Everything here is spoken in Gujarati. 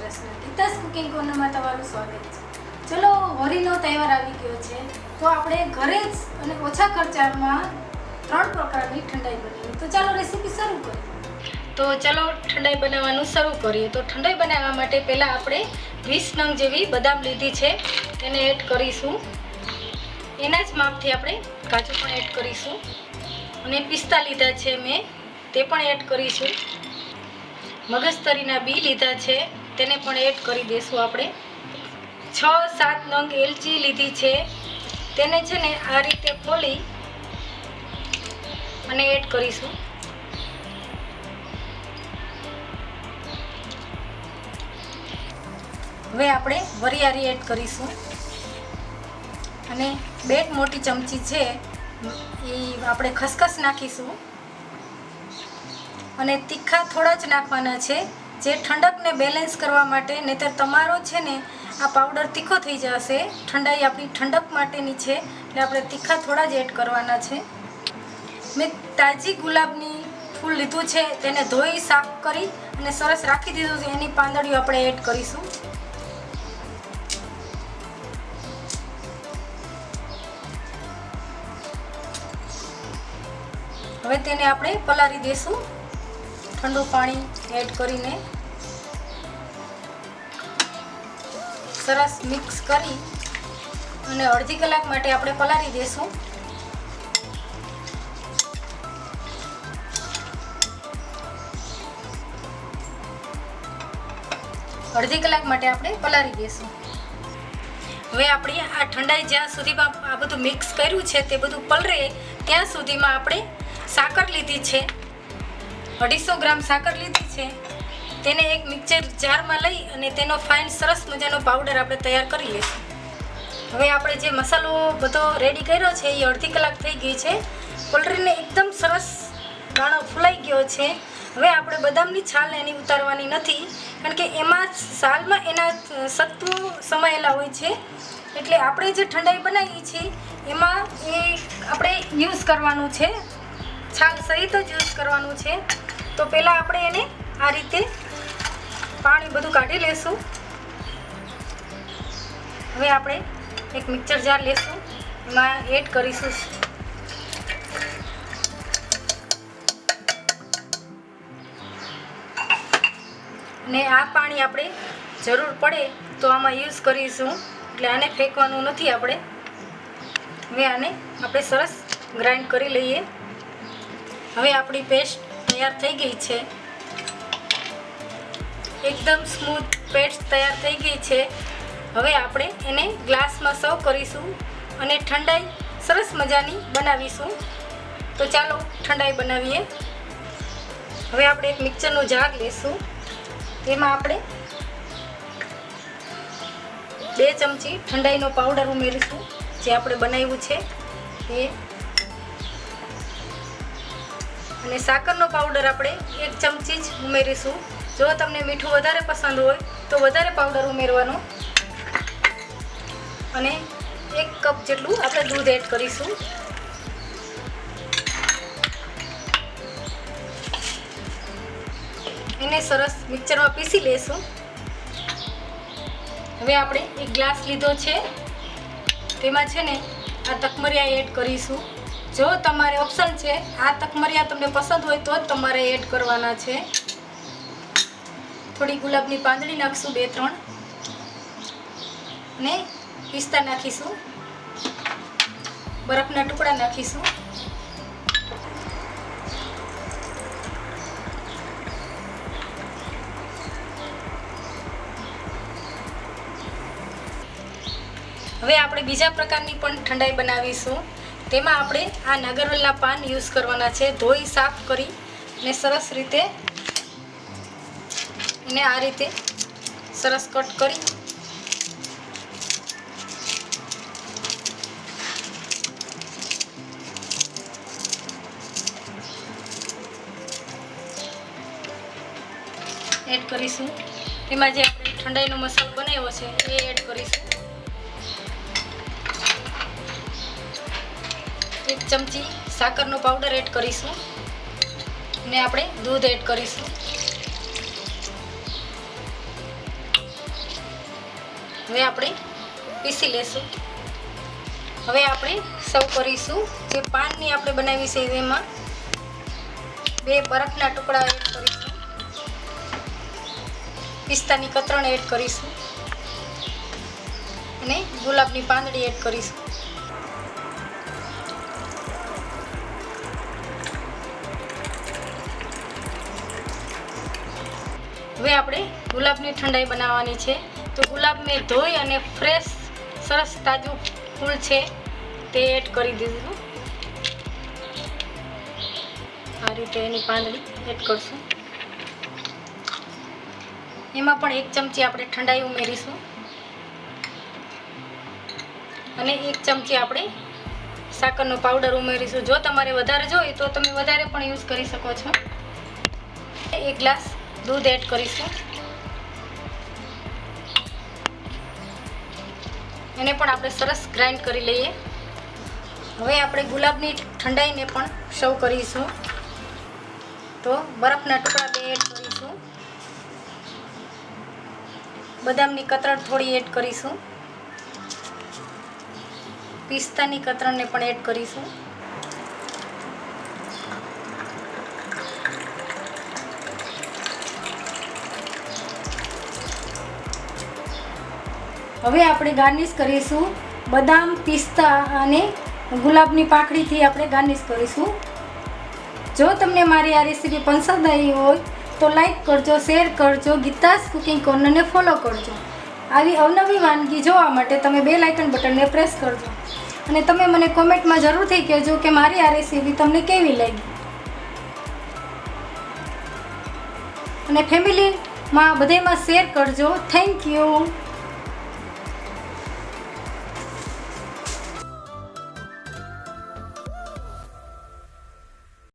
કુકિંગ કોર્નરમાં તમારું સ્વાગત છે. ચલો હોળીનો તહેવાર આવી ગયો છે. તો આપણે ઘરે જ અને ઓછા ખર્ચામાં ત્રણ પ્રકારની ઠંડાઈ બનાવી તો ચાલો રેસીપી શરૂ કરીએ. તો ચાલો, ઠંડાઈ બનાવવાનું શરૂ કરીએ. તો ઠંડાઈ બનાવવા માટે પહેલાં આપણે વીસ નંગ જેવી બદામ લીધી છે. તેને એડ કરીશું. એના જ માપથી આપણે કાજુ પણ એડ કરીશું. અને પિસ્તા લીધા છે મેં, તે પણ એડ કરીશું. મગજતરીના બી લીધા છે. તેને પણ એડ કરી દઈશું આપણે. છ, સાત નંગ એલચી લીધી છે. તેને છે ને આ રીતે ખોલી અને એડ કરીશું. હવે આપણે વરિયાળી એડ કરીશું. અને બે મોટી ચમચી છે, એ આપણે ખસખસ નાખીશું. અને તીખા થોડા જ નાખવાના છે. જે ઠંડકને બેલેન્સ કરવા માટે નહીતર તમારો છે ને આ પાવડર તીખો થઈ જશે. ઠંડાઈ આપણી ઠંડક માટેની છે, એટલે આપણે તીખા થોડા જ એડ કરવાના છે. મેં તાજી ગુલાબની ફૂલ લીધું છે, તેને ધોઈ સાફ કરી અને સરસ રાખી દીધું છે, એની પાંદડીઓ આપણે એડ કરીશું. હવે તેને આપણે પલાળી દઈશું ઠંડુ પાણી એડ કરીને સરસ મિક્સ કરી અને અડધી કલાક માટે આપણે પલાળી દઈશું અડધી કલાક માટે આપણે પલાળી દેશું. હવે આપણે આ ઠંડાઈ જ્યાં સુધીમાં આ બધું મિક્સ કર્યું છે, તે બધું પલરે, ત્યાં સુધીમાં આપણે સાકર લીધી છે. અઢીસો ગ્રામ સાકર લીધી છે. તેને એક મિક્સર જારમાં લઈ અને તેનો ફાઇન સરસ મજાનો પાવડર આપણે તૈયાર કરી લઈશું. હવે આપણે જે મસાલો બધો રેડી કર્યો છે, એ અડધી કલાક થઈ ગઈ છે. પોલ્ટ્રીને એકદમ સરસ દાણો ફૂલાઈ ગયો છે. હવે આપણે બદામની છાલ એની ઉતારવાની નથી, કારણ કે એમાં સાલમાં એના સત્વો સમાયેલા હોય છે. એટલે આપણે જે ઠંડાઈ બનાવીએ છીએ, એમાં એ આપણે યુઝ કરવાનું છે. છાલ સહિત જ યુઝ કરવાનું છે. તો પહેલાં આપણે એને આ રીતે પાણી બધું કાઢી લેશું. હવે આપણે એક મિક્સર જાર લેશું. એમાં એડ કરીશું. ને આ પાણી આપણે જરૂર પડે તો આમાં યુઝ કરીશું. એટલે આને ફેંકવાનું નથી આપણે. હવે આને આપણે સરસ ગ્રાઇન્ડ કરી લઈએ. હવે આપણી પેસ્ટ તૈયાર થઈ ગઈ છે. એકદમ સ્મૂથ પેસ્ટ તૈયાર થઈ ગઈ છે. હવે આપણે એને ગ્લાસમાં સર્વ કરીશું અને ઠંડાઈ સરસ મજાની બનાવીશું. તો ચાલો ઠંડાઈ બનાવીએ. હવે આપણે એક મિક્સરનો જાર લેશું. તેમાં આપણે બે ચમચી ઠંડાઈનો પાવડર ઉમેરીશું, જે આપણે બનાવ્યું છે. એ અને સાકરનો પાવડર આપણે એક ચમચી જ ઉમેરીશું. જો તમને મીઠું વધારે પસંદ હોય, તો વધારે પાવડર ઉમેરવાનો. અને એક કપ જેટલું આપણે દૂધ એડ કરીશું. એને સરસ મિક્સરમાં પીસી લેશું. હવે આપણે એક ગ્લાસ લીધો છે. તેમાં છે ને આ તકમરિયા એડ કરીશું. જો તમારે ઓપ્શન છે, આ તકમરિયા તમને પસંદ હોય તો જ તમારે એડ કરવાના છે. થોડી ગુલાબની પાંદડી નાખશું બે, ત્રણ. ને પિસ્તા નાખીશું. બરફના ટુકડા નાખીશું. હવે આપણે બીજા પ્રકારની પણ ઠંડાઈ બનાવીશું. તેમાં આપણે આ નાગરવેલના પાન યુઝ કરવાના છે. ધોઈ, સાફ કરી અને સરસ રીતે એને આ રીતે સરસ કટ કરી એડ કરીશું. એમાં જે આપણે ઠંડાઈનો મસાલો બનાવ્યો છે, એ એડ કરીશું. ચમચી સાકરનો પાવડર એડ કરીશું. ને આપણે દૂધ એડ કરીશું. હવે આપણે પીસી લેશું. હવે આપણે સૌ કરીશું. જે પાનની આપણે બનાવી છે એમાં બે બરફના ટુકડા એડ કરીશું. પિસ્તાની કતરણ એડ કરીશું. અને ગુલાબની પાંદડી એડ કરીશું. હવે આપણે ગુલાબની ઠંડાઈ બનાવવાની છે. તો ગુલાબ મેં ધોઈ અને ફ્રેશ સરસ તાજું ફૂલ છે તે એડ કરી દીધું. આ રીતે એની પાંદડી એડ કરશું. એમાં પણ એક ચમચી આપણે ઠંડાઈ ઉમેરીશું. અને એક ચમચી આપણે સાકરનો પાવડર ઉમેરીશું. જો તમારે વધારે જોઈએ તો તમે વધારે પણ યુઝ કરી શકો છો. એક ગ્લાસ દૂધ એડ કરીશું. એને પણ આપણે સરસ ગ્રાઇન્ડ કરી લઈએ. હવે આપણે ગુલાબની ઠંડાઈને પણ સર્વ કરીશું. તો બરફના ટુકડા બે એડ કરીશું. બદામની કતરણ થોડી એડ કરીશું. પિસ્તાની કતરણને પણ એડ કરીશું. હવે આપણે ગાર્નિશ કરીશું બદામ, પિસ્તા અને ગુલાબની પાંખડીથી આપણે ગાર્નિશ કરીશું. જો તમને મારી આ રેસીપી પસંદ આવી હોય તો લાઈક કરજો, શેર કરજો, ગીતાસ કુકિંગ કોર્નરને ફોલો કરજો. આવી અવનવી વાનગી જોવા માટે તમે બે લાઇકન બટનને પ્રેસ કરજો. અને તમે મને કોમેન્ટમાં જરૂરથી કહેજો કે મારી આ રેસીપી તમને કેવી લાગી. અને ફેમિલીમાં બધેમાં શેર કરજો. Thank you